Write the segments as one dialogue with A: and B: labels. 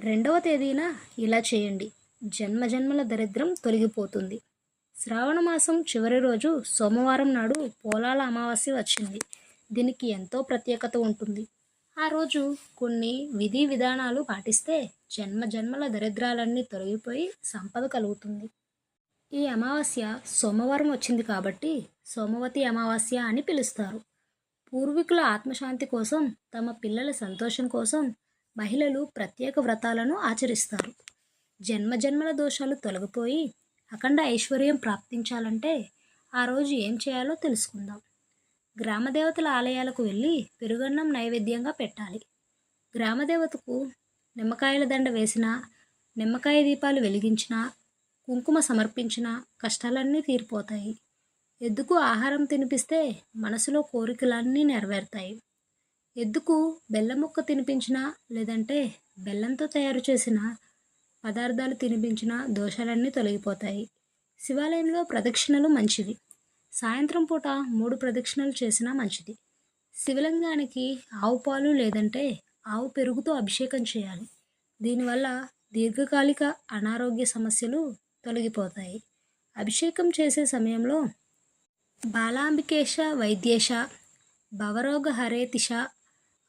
A: రెండవ తేదీన ఇలా చేయండి. జన్మజన్మల దరిద్రం తొలగిపోతుంది. శ్రావణ మాసం చివరి రోజు సోమవారం నాడు పోలాల అమావాస్య వచ్చింది. దీనికి ఎంతో ప్రత్యేకత ఉంటుంది. ఆ రోజు కొన్ని విధి విధానాలు పాటిస్తే జన్మ జన్మల దరిద్రాలన్నీ తొలగిపోయి సంపద కలుగుతుంది. ఈ అమావాస్య సోమవారం వచ్చింది కాబట్టి సోమవతి అమావాస్య అని పిలుస్తారు. పూర్వీకుల ఆత్మశాంతి కోసం తమ పిల్లల సంతోషం కోసం మహిళలు ప్రత్యేక వ్రతాలను ఆచరిస్తారు. జన్మజన్మల దోషాలు తొలగిపోయి అఖండ ఐశ్వర్యం ప్రాప్తించాలంటే ఆ రోజు ఏం చేయాలో తెలుసుకుందాం. గ్రామదేవతల ఆలయాలకు వెళ్ళి పెరుగన్నం నైవేద్యంగా పెట్టాలి. గ్రామదేవతకు నిమ్మకాయల దండ వేసిన నిమ్మకాయ దీపాలు వెలిగించిన కుంకుమ సమర్పించిన కష్టాలన్నీ తీరిపోతాయి. ఎద్దుకు ఆహారం తినిపిస్తే మనసులో కోరికలన్నీ నెరవేరుతాయి? ఎద్దుకు బెల్లం ముక్క తినిపించినా లేదంటే బెల్లంతో తయారు చేసిన పదార్థాలు తినిపించిన దోషాలన్నీ తొలగిపోతాయి. శివాలయంలో ప్రదక్షిణలు మంచివి. సాయంత్రం పూట మూడు ప్రదక్షిణలు చేసినా మంచిది. శివలింగానికి ఆవు పాలు లేదంటే ఆవు పెరుగుతో అభిషేకం చేయాలి. దీనివల్ల దీర్ఘకాలిక అనారోగ్య సమస్యలు తొలగిపోతాయి. అభిషేకం చేసే సమయంలో బాలాంబికేశ వైద్యేశ భవరోగ హరేతిష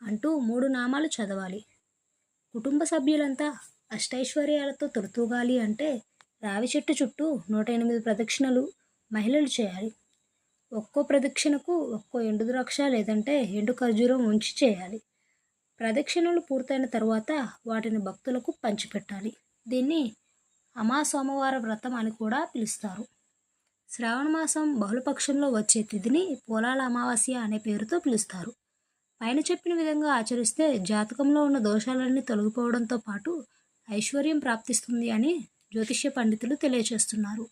A: అంటూ మూడు నామాలు చదవాలి. కుటుంబ సభ్యులంతా అష్టైశ్వర్యాలతో తొలతూగాలి అంటే రావి చెట్టు చుట్టూ నూట ఎనిమిది ప్రదక్షిణలు మహిళలు చేయాలి. ఒక్కో ప్రదక్షిణకు ఒక్కో ఎండు ద్రాక్ష లేదంటే ఎండు ఖర్జూరం ఉంచి చేయాలి. ప్రదక్షిణలు పూర్తయిన తర్వాత వాటిని భక్తులకు పంచిపెట్టాలి. దీన్ని అమా సోమవార వ్రతం అని కూడా పిలుస్తారు. శ్రావణ మాసం బహుళపక్షంలో వచ్చే తిథిని పోలాల అమావాస్య అనే పేరుతో పిలుస్తారు. పైన చెప్పిన విధంగా ఆచరిస్తే జాతకంలో ఉన్న దోషాలన్నీ తొలగిపోవడంతో పాటు ఐశ్వర్యం ప్రాప్తిస్తుంది అని జ్యోతిష్య పండితులు తెలియజేస్తున్నారు.